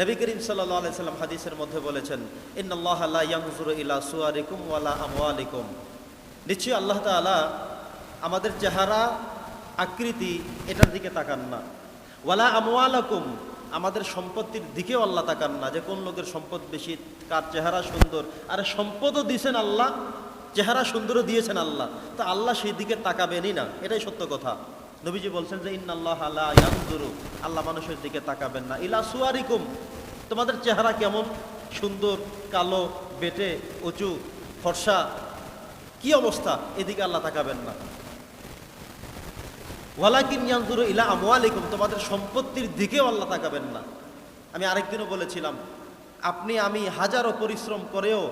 নবী করিম সাল্লাহ সাল্লাম হাদিসের মধ্যে বলেছেন ইন্নআল্লাহ ইয়ানজুরু ইলা সুয়ারিকুম নিশ্চয়ই আল্লাহ তাআলা আমাদের চেহারা, আকৃতি এটার দিকে তাকান না। ওয়ালা আমওয়ালাকুম, আমাদের সম্পত্তির দিকেও আল্লাহ তাকান না, যে কোন লোকের সম্পদ বেশি, কার চেহারা সুন্দর। আর সম্পদও দিয়েছেন আল্লাহ, চেহারা সুন্দরও দিয়েছেন আল্লাহ। তা আল্লাহ সেই দিকে তাকাবেনই না, এটাই সত্য কথা। নবীজি বলছেন যে, ইন্নাল্লাহ আলা ইয়ানজুরু। আল্লাহ মানুষের দিকে তাকাবেন না। ইলা সুয়ারিকুম, তোমাদের চেহারা কেমন? সুন্দর, কালো, বেটে, উঁচু, ফর্সা। কি অবস্থা? এদিকে আল্লাহ তাকাবেন না। ওয়ালাকিন ইয়ানজুরু ইলা আমওয়ালিকুম, তোমাদের সম্পত্তির দিকেও আল্লাহ তাকাবেন না। আমি আরেকদিনও বলেছিলাম, আপনি, আমি হাজারো পরিশ্রম করেও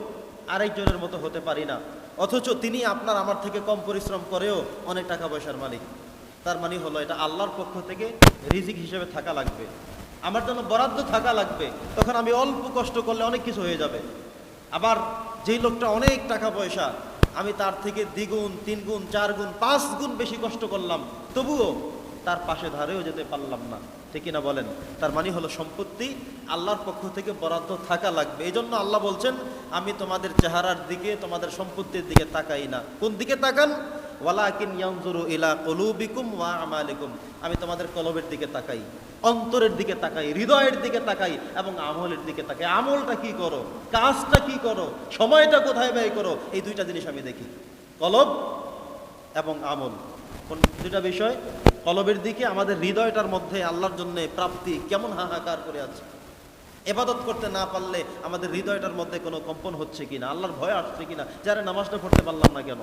আরেকজনের মতো হতে পারি না। অথচ তিনি আপনার, আমার থেকে কম পরিশ্রম করেও অনেক টাকা পয়সার মালিক। তার মানে হলো এটা আল্লাহর পক্ষ থেকে রিজিক হিসেবে থাকা লাগবে। আমার জন্য বরাদ্দ থাকা লাগবে। তখন আমি অল্প কষ্ট করলে অনেক কিছু হয়ে যাবে। আবার যেই লোকটা অনেক টাকা পয়সা, আমি তার থেকে দ্বিগুণ তিন গুণ চার গুণ পাঁচ গুণ বেশি কষ্ট করলাম। তবুও তার পাশে ধারেও যেতে পারলাম না। ঠিক না বলেন? তার মানে হলো সম্পত্তি আল্লাহর পক্ষ থেকে বরাদ্দ থাকা লাগবে। এই জন্য আল্লাহ বলছেন, আমি তোমাদের চেহারার দিকে, তোমাদের সম্পত্তির দিকে তাকাই না। কোন দিকে তাকান? ওয়ালাকিন ইয়ানজুরু ইলা কলুবিকুম ওয়া আমালিকুম। আমি তোমাদের কলবের দিকে তাকাই, অন্তরের দিকে তাকাই, হৃদয়ের দিকে তাকাই এবং আমলের দিকে তাকাই। আমলটা কি করো? কাজটা কি করো? সময়টা কোথায় ব্যয় করো? এই দুইটা জিনিস আমি দেখি। কলব এবং আমল। কোন দুইটা বিষয়? কলবের দিকে আমাদের হৃদয়টার মধ্যে আল্লাহর জন্য প্রাপ্তি কেমন হাহাকার করে আছে। এবাদত করতে না পারলে আমাদের হৃদয়টার মধ্যে কোনো কম্পন হচ্ছে কিনা? আল্লাহর ভয় আসছে কিনা? যারা নামাজটা পড়তে পারলাম না কেন?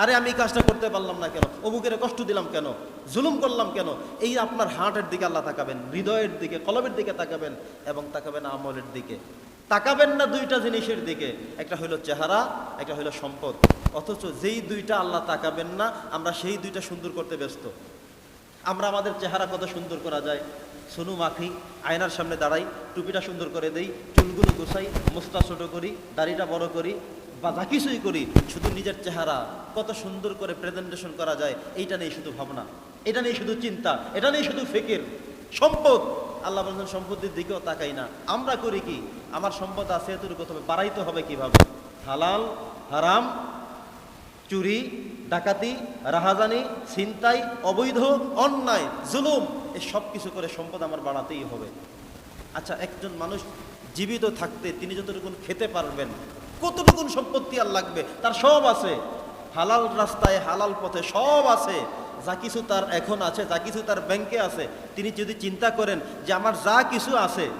আরে আমি কাজটা করতে পারলাম না কেন? অবুকের কষ্ট দিলাম কেন? জুলুম করলাম কেন? এই আপনার হার্টের দিকে আল্লাহ তাকাবেন, হৃদয়ের দিকে, কলবের দিকে তাকাবেন এবং তাকাবেন আমলের দিকে। তাকাবেন না দুইটা জিনিসের দিকে। একটা হলো চেহারা, একটা হলো সম্পদ। অথচ যেই দুইটা আল্লাহ তাকাবেন না, আমরা সেই দুইটা সুন্দর করতে ব্যস্ত। আমরা আমাদের চেহারা কত সুন্দর করা যায়? সোনু মাখি, আয়নার সামনে দাঁড়াই, টুপিটা সুন্দর করে দেই, চুলগুলো গুছাই মোস্তা ছোট করি, দাড়িটা বড় করি বা যা কিছুই করি, শুধু নিজের চেহারা, কত সুন্দর করে প্রেজেন্টেশন করা যায়, এইটা নেই শুধু ভাবনা। এটা নেই শুধু চিন্তা, এটা নেই শুধু ফিকির। সম্পদ, আল্লাহ বলছেন সম্পত্তির দিকেও তাকাই না। আমরা করি কি? আমার সম্পদ আছে এতটুকু, তবে বাড়াইতে হবে কীভাবে? হালাল, হারাম, চুরি, ডাকাতি, রাহাজানি, ছিনতাই, অবৈধ, অন্যায়, জুলুম, এই সব কিছু করে সম্পদ আমার বাড়াতেই হবে। আচ্ছা একজন মানুষ জীবিত থাকতে তিনি যতটুকু খেতে পারবেন কতটুকুন সম্পত্তি আর লাগবে? তার সব আছে। হালাল রাস্তায়, হালাল পথে সব আছে। যা কিছু তার এখন আছে, যা কিছু তার ব্যাংকে আছে, তিনি যদি চিন্তা করেন যে আমার যা কিছু আছে,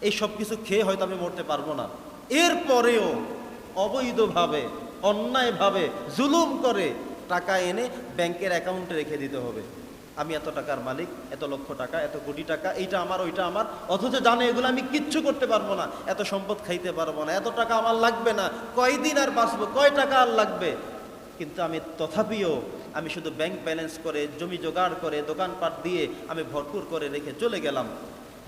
এই সব কিছু খেয়ে হয়তো আমি মরতে পারব না। এরপরেও অবৈধভাবে, অন্যায়ভাবে জুলুম করে টাকা এনে ব্যাংকের অ্যাকাউন্টে রেখে দিতে হবে। আমি এত টাকার মালিক, এত লক্ষ টাকা, এত কোটি টাকা, এইটা আমার, ওইটা আমার। অথচ জানে এগুলো আমি কিচ্ছু করতে পারব না। এত সম্পদ খাইতে পারব না, এত টাকা আমার লাগবে না। কয়দিন আর বাঁচবো, কয় টাকা আর লাগবে? কিন্তু আমি তথাপিও আমি শুধু ব্যাংক ব্যালেন্স করে, জমি জোগাড় করে, দোকানপাট দিয়ে আমি ভরপুর করে রেখে চলে গেলাম।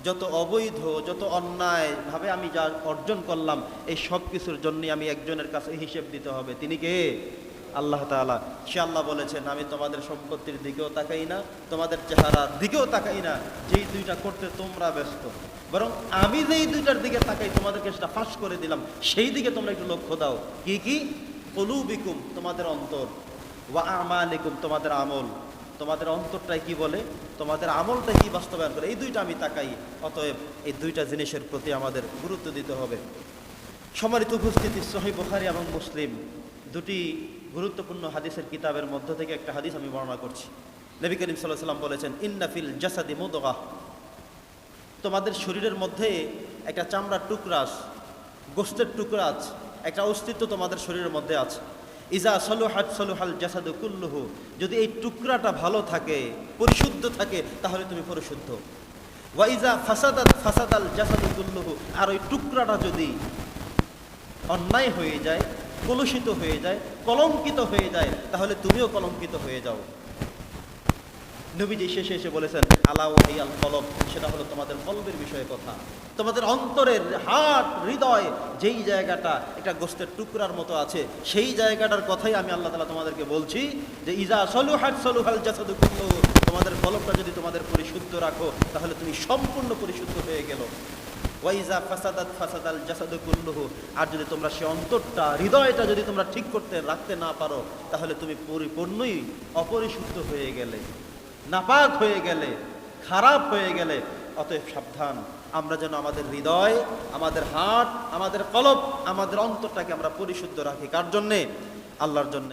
যত অবৈধ, যত অন্যায়ভাবে আমি যা অর্জন করলাম, এই সব কিছুর জন্যই আমি একজনের কাছে হিসেব দিতে হবে। তিনি কে? আল্লাহ তাআলা। সে আল্লাহ বলেছেন, আমি তোমাদের সম্পত্তির দিকেও তাকাই না, তোমাদের চেহারার দিকেও তাকাই না, যেই দুইটা করতে তোমরা ব্যস্ত। বরং আমি যেই দুইটার দিকে তাকাই, তোমাদেরকে সেটা ফাঁস করে দিলাম, সেই দিকে তোমরা একটু লক্ষ্য দাও। কি কি? কলুবিকুম, তোমাদের অন্তর। ওয়া আমালিকুম, তোমাদের আমল। তোমাদের অন্তরটাই কি বলে? তোমাদের আমলটা কি বাস্তবায়ন করে? এই দুইটা আমি তাকাই, অতএব এই দুইটা জিনিসের প্রতি আমাদের গুরুত্ব দিতে হবে। সম্মানিত উপস্থিতি, সহি বুখারি এবং মুসলিম দুটি গুরুত্বপূর্ণ হাদিসের কিতাবের মধ্য থেকে একটা হাদিস আমি বর্ণনা করছি। নবী করিম সাল্লাহ সাল্লাম বলেছেন ইন্নাফিল জাসাদি মুদগাহ তোমাদের শরীরের মধ্যে একটা চামড়ার টুকরা গোস্তের টুকরা আছে, একটা অস্তিত্ব তোমাদের শরীরের মধ্যে আছে। ইজা সলুহাত সলুহাল জাসাদু কুল্লুহু। যদি এই টুকরাটা ভালো থাকে, পরিশুদ্ধ থাকে, তাহলে তুমি পরিশুদ্ধ। ওয়া ইজা ফাসাদাত ফাসাদাল জাসাদু কুল্লুহু। আর ওই টুকরাটা যদি অন্যায় হয়ে যায়, কলুষিত হয়ে যায়, কলঙ্কিত হয়ে যায়, তাহলে তুমিও কলঙ্কিত হয়ে যাও। নবীজি শেষে এসে বলেছেন, আলা ওয়াহিয়াল কলব সেটা হলো তোমাদের কলবের বিষয়ে কথা। তোমাদের অন্তরের হাট, হৃদয়, যেই জায়গাটা একটা গোস্তের টুকরার মতো আছে, সেই জায়গাটার কথাই আমি আল্লাহ তালা তোমাদেরকে বলছি, যে ইজা সলু হাট সলুহাট সলুহাল জাসাদু তোমাদের কলবটা যদি তোমাদের পরিশুদ্ধ রাখো, তাহলে তুমি সম্পূর্ণ পরিশুদ্ধ হয়ে গেল। ওয়াইজা ফাসাদাত ফাসাদাল কুল্লুহু। আর যদি তোমরা সে অন্তরটা, হৃদয়টা যদি তোমরা ঠিক করতে, রাখতে না পারো, তাহলে তুমি পরিপূর্ণই অপরিশুদ্ধ হয়ে গেলে, নাপাক হয়ে গেলে, খারাপ হয়ে গেলে। অতএব সাবধান, আমরা যেন আমাদের হৃদয়, আমাদের হাট আমাদের কলব, আমাদের অন্তরটাকে আমরা পরিশুদ্ধ রাখি। কার জন্যে? আল্লাহর জন্যে।